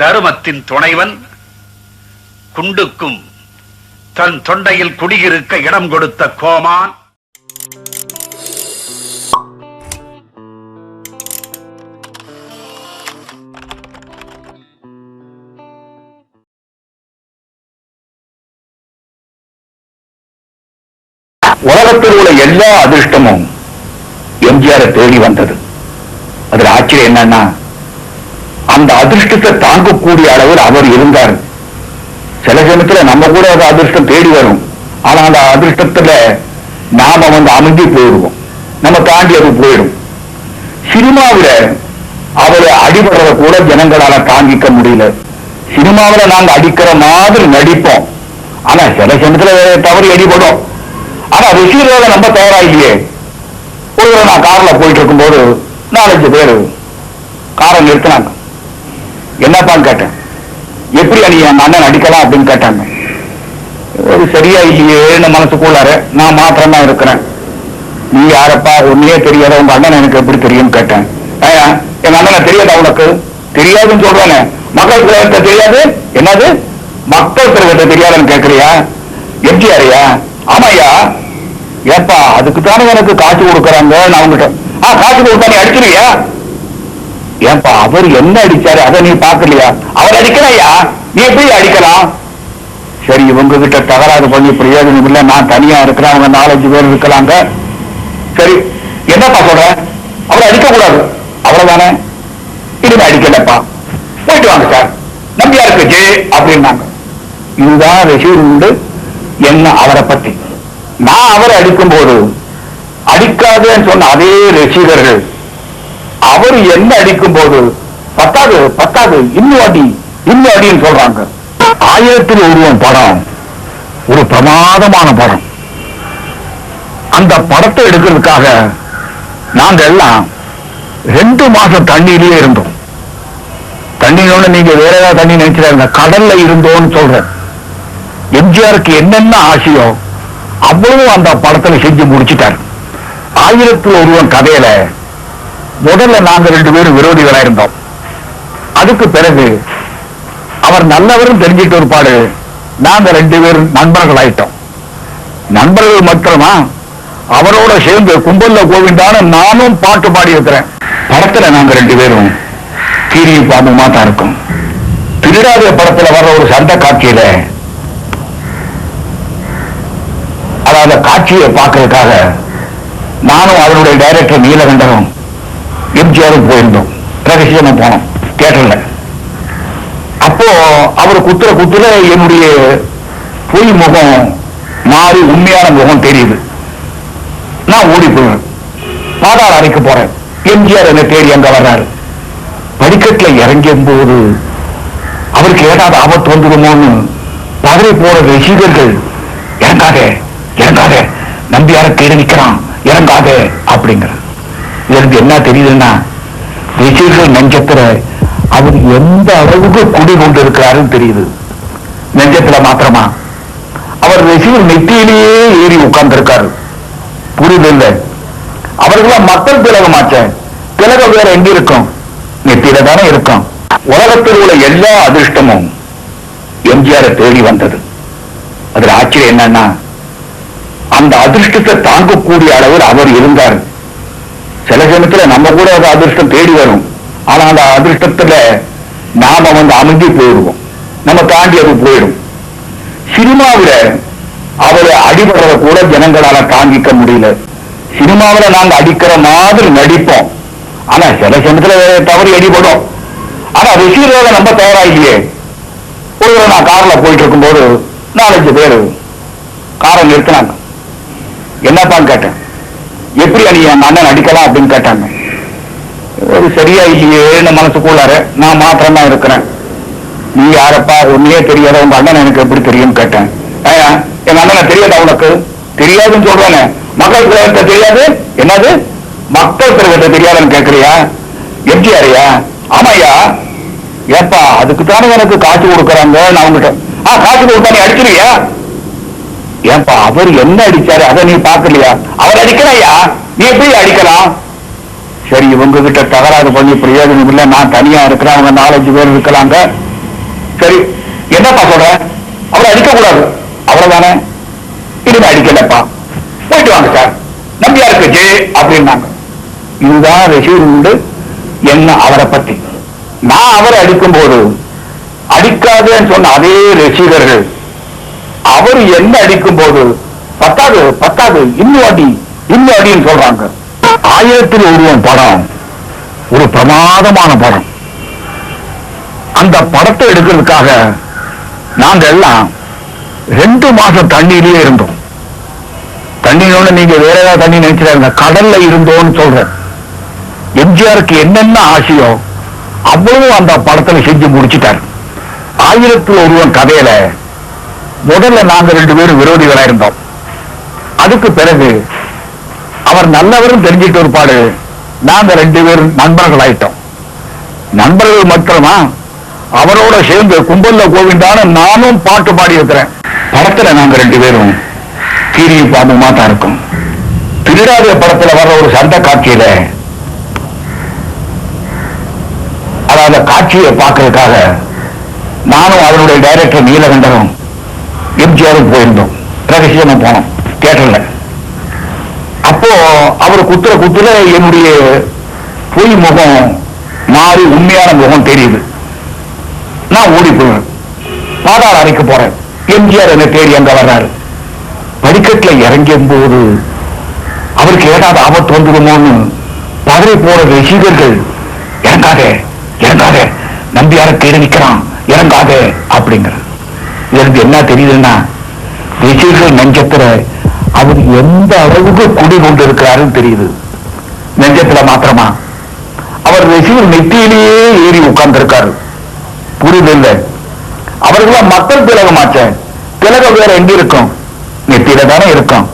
தருமத்தின் துணைவன் குண்டுக்கும் தன் தொண்டையில் குடியிருக்க இடம் கொடுத்த கோமான். உலகத்தில் உள்ள எல்லா அதிர்ஷ்டமும் எம்ஜிஆரை தேடி வந்தது. அதில் ஆச்சரியம் என்னன்னா அந்த அதிர்ஷ்டத்தை தாங்கக்கூடிய அளவில் அவர் இருந்தார். சில சமயத்துல நம்ம கூட அந்த அதிர்ஷ்டம் தேடி வரும். ஆனா அந்த அதிர்ஷ்டத்துல நாம வந்து அமைதி போயிடுவோம். நம்ம தாண்டி அது போயிடும். சினிமாவில அவரை அடிபடுறத கூட ஜனங்களால தாங்கிக்க முடியல. சினிமாவில நாங்க அடிக்கிற மாதிரி நடிப்போம். ஆனா சில சமயத்துல தவறி அடிபடும். ஆனா ரிசீவரை நம்ம தயாரா இல்லையே ஒரு நான் கார்ல போயிட்டு இருக்கும்போது நாலஞ்சு பேர் காரை நிறுத்தினாங்க. என்னப்பான்னு கேட்டேன்? எப்படி நீ என் அண்ணன் அடிக்கலாம் அப்படின்னு கேட்டாங்க. ஒரு சரியா இல்லையேன்னு மனசுக்குள்ளார நான் மாத்திரம் தான் இருக்கிறேன். நீ யாரப்பா? உண்மையே தெரியாத உங்க அண்ணன் எனக்கு எப்படி தெரியும் கேட்டேன். எங்க அண்ணனை தெரியாதா உனக்கு? தெரியாதுன்னு சொல்றானே. மக்கள் கிரகத்தை தெரியாது? என்னது? மக்கள் கிரகத்தை தெரியாதுன்னு கேட்கறியா எம்ஜிஆரியா? ஆமாய்யா. ஏப்பா அதுக்கு தானே எனக்கு காட்சி கொடுக்குறாங்க? நான் உங்ககிட்ட ஆ காட்சி கொடுத்தா நீ அடிச்சிருவியா? ஏன்பா அவர் என்ன அடிச்சாரு? அதை நீ பாக்கலையா அவர் அடிக்கலையா? நீ எப்படி அடிக்கலாம்? சரி இவங்க கிட்ட தகராறு பண்ணி பிரயோஜனம் இல்ல. நான் தனியா இருக்கிறேன். அவங்க நாலஞ்சு பேர் இருக்கலாங்க. சரி என்னப்பா சொல்ற? அவரை அடிக்க கூடாது அவ்வளவுதானே? இனிமே அடிக்கலப்பா. போயிட்டு வாங்க சார். நம்பியா இருக்கு ஜே அப்படின்னாங்க. இதுதான் ரசீது உண்டு. என்ன அவரை பத்தி? நான் அவரை அடிக்கும்போது அடிக்காதேன்னு சொன்ன அதே ரசிகர்கள் அவர் என்ன அடிக்கும் போது பத்தாது பத்தாது இன்னும் அடி இன்னும் அடின்னு சொல்றாங்க. ஆயிரத்தில் ஒருவன் படம் ஒரு பிரமாதமான படம். அந்த படத்தை எடுக்கிறதுக்காக நாங்க எல்லாம் ரெண்டு மாசம் தண்ணியிலேயே இருந்தோம். தண்ணியோட நீங்க வேற ஏதாவது தண்ணி நினைச்சிடாங்க கடல்ல இருந்தோம்னு சொல்றேன். எம்ஜிஆருக்கு என்னென்ன ஆசையோ அவ்வளவு அந்த படத்துல செஞ்சு முடிச்சிட்டார். ஆயிரத்தில் ஒருவன் கதையில முதல்ல நாங்க ரெண்டு பேரும் விரோதிகளா இருந்தோம். அதுக்கு பிறகு அவர் நல்லவரும் தெரிஞ்சிட்டு ஒருபாடு நாங்க ரெண்டு பேரும் நண்பர்கள் ஆயிட்டோம் நண்பர்கள் மட்டுமா அவரோட சேர்ந்து கும்பல்ல கோவிந்தான நானும் பாட்டு பாடி இருக்கிறேன் படத்துல நாங்க ரெண்டு பேரும் கீரி பாம்புமா தான் இருக்கும். திருடாத படத்துல வர்ற ஒரு சண்டை காட்சியில அதாவது காட்சியை பார்க்கறதுக்காக நானும் அதனுடைய டைரக்டர் நீலகண்டனும் எம்ஜிஆரும் போயிருந்தோம். ரகசியமா போனோம். தியேட்டர்ல. அப்போ அவர் குத்துற குத்துல என்னுடைய பொய் முகம் மாறி உண்மையான முகம் தெரியுது. நான் ஓடி போவேன் பாதாள அறைக்கு போறேன். எம்ஜிஆர் என்ன தேடி அங்க வர்றாரு. படிக்கட்டுல இறங்கும் போது அவருக்கு ஏதாவது ஆபத்து வந்துடுமோன்னு பதறி போற ரசிகர்கள் இறங்காதே இறங்காதே. நம்பியார தேடி நிற்கிறான் இறங்காதே அப்படிங்கிற எனக்கு என்ன தெரியுதுன்னா ரசிகர்கள் நெஞ்சத்துல அவர் எந்த அளவுக்கு குடி கொண்டு இருக்கிறாருன்னு தெரியுது. நெஞ்சத்துல மாத்திரமா? அவர் ரசிகர் நெத்தியிலேயே ஏறி உட்கார்ந்திருக்காரு. புரியுது இல்லை? அவர்களாம் மக்கள் திலகமாச்ச திலகம் வேற எங்க இருக்கும்? நெத்தியில தானே இருக்கும். உலகத்தில் உள்ள எல்லா அதிர்ஷ்டமும் எம்ஜிஆரை தேடி வந்தது. அதுல ஆச்சரியம் என்னன்னா அந்த அதிர்ஷ்டத்தை தாங்கக்கூடிய அளவில் அவர் இருந்தார். சில சமயத்துல நம்ம கூட அந்த அதிர்ஷ்டம் தேடி வரும். ஆனா அந்த அதிர்ஷ்டத்துல நாம வந்து அமைதி போயிடுவோம். நம்ம தாண்டி அது போயிடும். சினிமாவில அவரை அடிபடுறத கூட ஜனங்களால தாங்கிக்க முடியல. சினிமாவில நாங்க அடிக்கிற மாதிரி நடிப்போம். ஆனா சில சமயத்துல தவறி அடிபடும். ஆனா ரிசீவரோட நம்ம தயாராகலையே ஒரு நான் கார்ல போயிட்டு இருக்கும்போது நாலஞ்சு பேர் காரை நிறுத்தினாங்க. என்னப்பான்னு கேட்டேன். எப்படி நீ என் அண்ணன் அடிக்கலாம் அப்படின்னு கேட்டாங்க. ஒரு சரியா இல்லையேன்னு மனசுக்குள்ளார நான் மாத்திரம் தான் இருக்கிறேன். நீ யாரப்பா? ஒன்னே தெரியாத உங்க அண்ணன் எனக்கு எப்படி தெரியும் கேட்டேன். ஏயா, எங்க அண்ணனை தெரியாதா உனக்கு? தெரியாதுன்னு சொல்றானே. மக்கள் கிரகத்தை தெரியாது? என்னது? மக்கள் கிரகத்தை தெரியாதுன்னு கேட்கறியா? எம்ஜிஆரியா? ஆமாய்யா. ஏப்பா அதுக்கு தானே எனக்கு காசு கொடுக்கறாங்க? நான் உங்ககிட்ட ஆ காசு கொடுத்தா நீ அடிச்சிருவியா? ஏன்பா அவர் என்ன அடிச்சாரு? அதை நீ பாக்கலையா அவர் அடிக்கலையா? நீ எப்படி அடிக்கலாம்? சரி இவங்க கிட்ட தகராறு பண்ணி பிரயோஜனம் இல்லை. நான் தனியா இருக்கிறேன். அவங்க நாலஞ்சு பேர் இருக்கிறாங்க சரி என்னப்பா சொல்ற? அவரை அடிக்க கூடாது அவ்வளவுதானே? இனிமே அடிக்கலப்பா. போயிட்டு வாங்க சார். நம்பியா இருக்கு ஜே அப்படின்னாங்க. இதுதான் ரசீது உண்டு. என்ன அவரை பத்தி? நான் அவரை அடிக்கும் போது அடிக்காதேன்னு சொன்ன அதே ரசிகர்கள் அவர் என்ன அடிக்கும் போது பத்தாது பத்தாது இன்னும் அடி இன்னும் அடின்னு சொல்றாங்க. ஆயிரத்தில் ஒருவன் படம் ஒரு பிரமாதமான படம். அந்த படத்தை எடுக்கிறதுக்காக நாங்க எல்லாம் ரெண்டு மாசம் தண்ணியிலேயே இருந்தோம். தண்ணியோட நீங்க வேற ஏதாவது தண்ணி நினைச்சிடாங்க கடல்ல இருந்தோம்னு சொல்றேன். எம்ஜிஆருக்கு என்னென்ன ஆசையோ அவ்வளவு அந்த படத்துல செஞ்சு முடிச்சிட்டார். ஆயிரத்தில் ஒருவன் கதையில முதல்ல நாங்க ரெண்டு பேரும் விரோதிகளா இருந்தோம். அதுக்கு பிறகு அவர் நல்லவரும் தெரிஞ்சிட்டு ஒருபாடு நாங்க ரெண்டு பேரும் நண்பர்கள் ஆயிட்டோம் நண்பர்கள் மட்டுமா அவரோட சேர்ந்து கும்பல்ல கோவிந்தான நானும் பாட்டு பாடி இருக்கிறேன். படத்துல நாங்க ரெண்டு பேரும் கீரி பாம்புமா தான் இருக்கும். திருடாத படத்துல வர்ற ஒரு சண்டை காட்சியில அதாவது காட்சியை பார்க்கறதுக்காக நானும் அவருடைய டைரக்டர் நீலகண்டனும் எம்ஜிஆருக்கு போயிருந்தோம். ரகசியமா போனோம். தியேட்டர்ல. அப்போ அவர் குத்துற குத்துல என்னுடைய பொய் முகம் மாறி உண்மையான முகம் தெரியுது. நான் ஓடி போவேன். பாதாள அறைக்கு போறேன். எம்ஜிஆர் என்ன தேடி அங்க வர்றாரு. படிக்கட்டில் இறங்கும் போது அவருக்கு ஏதாவது ஆபத்து வந்துடுமோன்னு பதறி போற ரசிகர்கள் இறங்காதே இறங்காதே. நம்பியார தேடி நிக்கிறான் இறங்காதே அப்படிங்கிற எனக்கு என்ன தெரியுதுன்னா ரசிகர்கள் நெஞ்சத்துல அவர் எந்த அளவுக்கு குடி கொண்டிருக்கிறாருன்னு தெரியுது. நெஞ்சத்துல மாத்திரமா. அவர் ரசிகர் நெத்தியிலேயே ஏறி உட்கார்ந்திருக்காரு. புரியுது இல்ல? அவர்களா மக்கள் திலகம் திலகம் வேற எங்க இருக்கும்? நெத்தியில தானே இருக்கும்.